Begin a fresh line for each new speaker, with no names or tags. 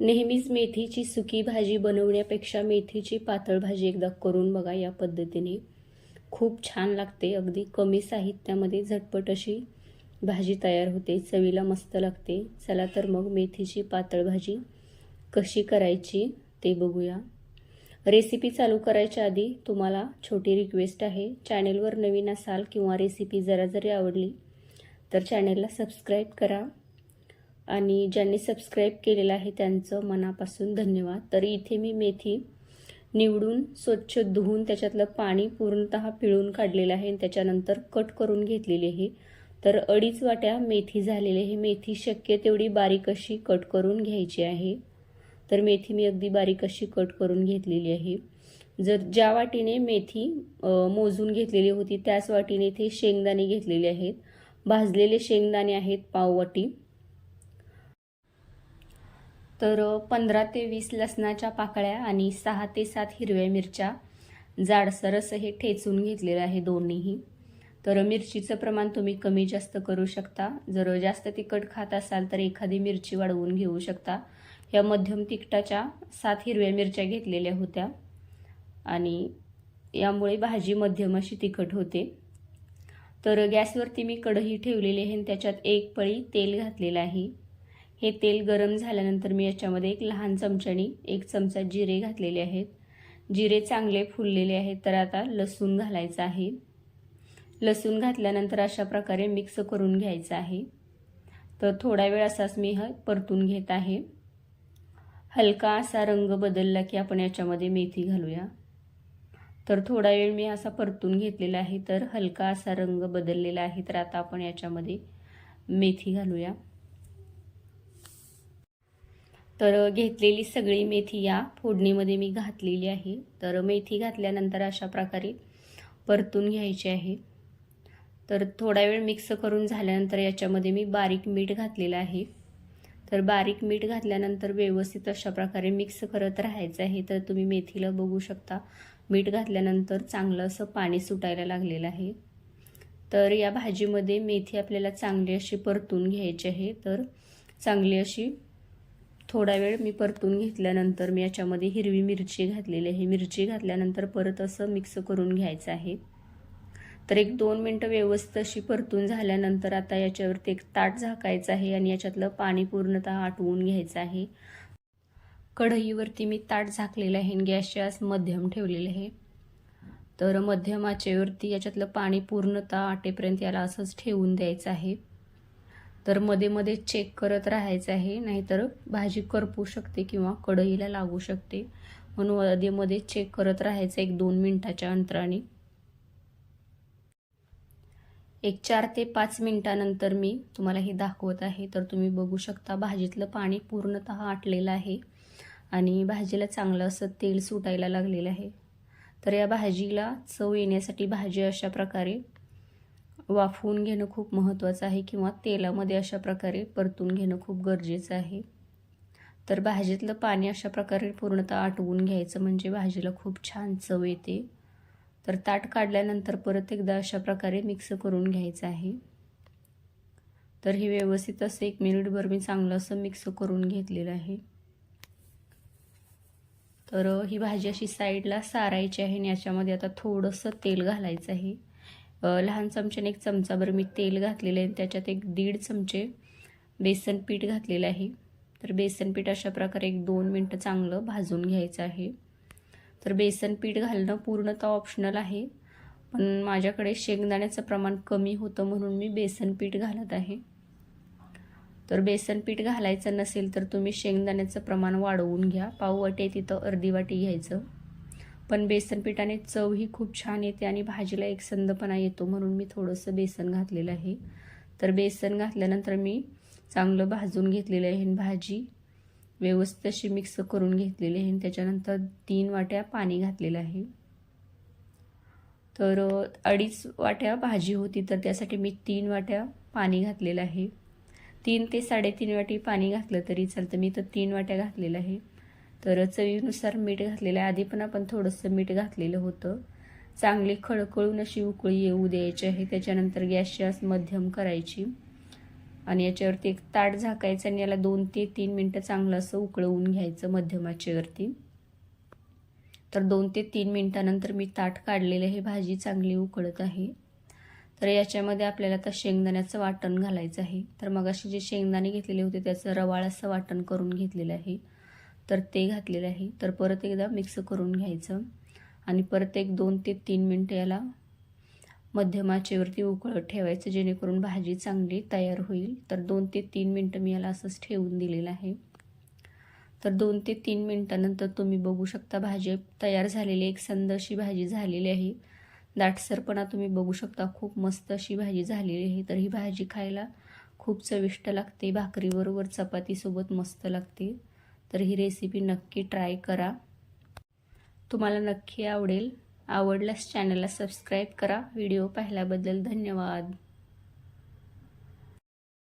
नेहमीच मेथीची सुकी भाजी बनवण्यापेक्षा मेथीची पातळ भाजी एकदा करून बघा या पद्धतीने. खूप छान लागते अगदी कमी साहित्यामध्ये झटपट अशी भाजी तयार होते चवीला मस्त लागते. चला तर मग मेथीची पातळ भाजी कशी करायची ते बघूया. रेसिपी चालू करायच्या आधी तुम्हाला छोटी रिक्वेस्ट आहे. चॅनेलवर नवीन असाल किंवा रेसिपी जरा जरी आवडली तर चॅनेलला सबस्क्राईब करा. आणि ज्यांनी सबस्क्राईब केलेलं आहे त्यांचं मनापासून धन्यवाद. तर इथे मी मेथी निवडून स्वच्छ धुवून त्याच्यातलं पाणी पूर्णतः पिळून काढलेलं आहे आणि त्याच्यानंतर कट करून घेतलेली आहे. तर अडीच वाट्या मेथी झालेली आहे. मेथी शक्य तेवढी बारीक अशी कट करून घ्यायची आहे. तर मेथी मी अगदी बारीक अशी कट करून घेतलेली आहे. जर ज्या वाटीने मेथी मोजून घेतलेली होती त्याच वाटीने इथे शेंगदाणे घेतलेले आहेत. भाजलेले शेंगदाणे आहेत पाववाटी. तर पंधरा ते वीस लसणाच्या पाकळ्या आणि सहा ते सात हिरव्या मिरच्या जाडसर असं हे ठेचून घेतलेलं आहे दोन्हीही. तर मिरचीचं प्रमाण तुम्ही कमी जास्त करू शकता. जर जास्त तिखट खात असाल तर एखादी मिरची वाढवून घेऊ शकता. या मध्यम तिखटाच्या सात हिरव्या मिरच्या घेतलेल्या होत्या आणि यामुळे भाजी मध्यम अशी तिखट होते. तर गॅसवरती मी कढई ठेवलेली आहे आणि त्याच्यात एक पळी तेल घातलेलं आहे. हे तेल गरम झाल्यानंतर मी याच्यामध्ये एक लहान चमच्यानी एक चमचा जिरे घातलेले आहेत. जिरे चांगले फुललेले आहेत तर आता लसूण घालायचं आहे. लसूण घातल्यानंतर अशा प्रकारे मिक्स करून घ्यायचं आहे. तर थोडा वेळ असाच मी हा परतून घेत आहे. हलका असा रंग बदलला की आपण याच्यामध्ये मेथी घालूया. तर थोडा वेळ मी असा परतून घेतलेला आहे तर हलका असा रंग बदललेला आहे तर आता आपण याच्यामध्ये मेथी घालूया. तर घेतलेली सगळी मेथी या फोडणीमध्ये मी घातलेली आहे. तर मेथी घातल्यानंतर अशा प्रकारे परतून घ्यायची आहे. तर थोडा वेळ मिक्स करून झाल्यानंतर याच्यामध्ये मी बारीक मीठ घातलेलं आहे. तर बारीक मीठ घातल्यानंतर व्यवस्थित अशा प्रकारे मिक्स करत राहायचं आहे. तर तुम्ही मेथीला बघू शकता. मीठ घातल्यानंतर चांगलं असं पाणी सुटायला लागलेलं आहे. तर या भाजीमध्ये मेथी आपल्याला चांगली अशी परतून घ्यायची आहे. तर चांगली अशी थोडा वेळ मी परतून घेतल्यानंतर मी याच्यामध्ये हिरवी मिरची घातलेली आहे. मिरची घातल्यानंतर परत असं मिक्स करून घ्यायचं आहे. तर एक दोन मिनटं व्यवस्थित अशी परतून झाल्यानंतर आता याच्यावरती एक ताट झाकायचं आहे आणि याच्यातलं पाणी पूर्णतः आटवून घ्यायचं आहे. कढईवरती मी ताट झाकलेलं आहे आणि गॅसच्या आस मध्यम ठेवलेलं आहे. तर मध्यम आचेवरती याच्यातलं पाणी पूर्णतः आटेपर्यंत याला असंच ठेवून द्यायचं आहे. तर मध्ये मध्ये चेक करत राहायचं आहे नाहीतर भाजी करपू शकते किंवा कढईला लागू शकते. म्हणून मध्ये मध्ये चेक करत राहायचं एक दोन मिनटाच्या अंतराने. एक चार ते पाच मिनिटानंतर मी तुम्हाला हे दाखवत आहे. तर तुम्ही बघू शकता भाजीतलं पाणी पूर्णतः आटलेलं आहे आणि भाजीला चांगलं असं तेल सुटायला लागलेलं आहे. तर या भाजीला चव येण्यासाठी भाजी अशा प्रकारे वाफवून घेणं खूप महत्त्वाचं आहे किंवा तेलामध्ये अशा प्रकारे परतून घेणं खूप गरजेचं आहे. तर भाजीतलं पाणी अशा प्रकारे पूर्णतः आटवून घ्यायचं म्हणजे भाजीला खूप छान चव येते. तर ताट काढल्यानंतर परत एकदा अशा प्रकारे मिक्स करून घ्यायचं आहे. तर हे व्यवस्थित असं एक मिनिटभर मी चांगलं असं मिक्स करून घेतलेलं आहे. तर ही भाजी अशी साईडला सारायची आहे आणि याच्यामध्ये आता थोडंसं तेल घालायचं आहे. लहान चमच्याने एक चमचाभर मी तेल घातलेलं आहे. त्याच्यात एक दीड चमचे बेसन पीठ घातलेलं आहे. तर बेसन पीठ अशा प्रकारे एक दोन मिनटं चांगलं भाजून घ्यायचं आहे. तर बेसन पीठ घालणं पूर्णतः ऑप्शनल आहे. पण माझ्याकडे शेंगदाण्याचं प्रमाण कमी होतं म्हणून मी बेसन पीठ घालत आहे. तर बेसन पीठ घालायचं नसेल तर तुम्ही शेंगदाण्याचं प्रमाण वाढवून घ्या. पाव वाटी आहे तिथं अर्धी वाटी घ्यायचं. पण बेसन पिठाने चव ही खूप छान येते आणि भाजीला एक संदपणा येतो म्हणून मी थोडंसं बेसन घातलेलं आहे. तर बेसन घातल्यानंतर मी चांगलं भाजून घेतलेलं आहे भाजी व्यवस्थित अशी मिक्स करून घेतलेली आहे आणि त्याच्यानंतर तीन वाट्या पाणी घातलेलं आहे. तर अडीच वाट्या भाजी होती तर त्यासाठी मी तीन वाट्या पाणी घातलेलं आहे. तीन ते साडेतीन वाटी पाणी घातलं तरी चालतं. मी तर तीन वाट्या घातलेलं आहे. तर चवीनुसार मीठ घातलेलं आहे. आधी पण आपण थोडंसं मीठ घातलेलं होतं. चांगली खळखळून अशी उकळी येऊ द्यायची आहे. त्याच्यानंतर गॅसची आस मध्यम करायची. आणि याच्यावरती एक ताट झाकायचं आणि याला दोन ते तीन मिनटं चांगलं असं उकळवून घ्यायचं मध्यमाच्यावरती तर दोन ते तीन मिनटानंतर मी ताट काढलेलं हे भाजी चांगली उकळत आहे. तर याच्यामध्ये आपल्याला आता शेंगदाण्याचं वाटण घालायचं आहे. तर मग असे जे शेंगदाणे घेतलेले होते त्याचं रवाळ असं वाटण करून घेतलेलं आहे. तर ते घातलेलं आहे. तर परत एकदा मिक्स करून घ्यायचं. आणि परत एक दोन ते तीन मिनटं याला मध्यमाचेवरती उकळत ठेवायचं जेणेकरून भाजी चांगली तयार होईल. तर दोन ते तीन मिनटं मी याला असंच ठेवून दिलेलं आहे. तर दोन ते तीन मिनटानंतर तुम्ही बघू शकता भाजी तयार झालेली एक संद अशी भाजी झालेली आहे. दाटसरपणा तुम्ही बघू शकता. खूप मस्त अशी भाजी झालेली आहे. तर ही भाजी खायला खूप चविष्ट लागते. भाकरीबरोबर चपातीसोबत मस्त लागते. तर ही रेसिपी नक्की ट्राय करा. तुम्हाला नक्की आवडेल. आवडल्यास चॅनलला सबस्क्राईब करा. व्हिडिओ पाहिल्याबद्दल धन्यवाद.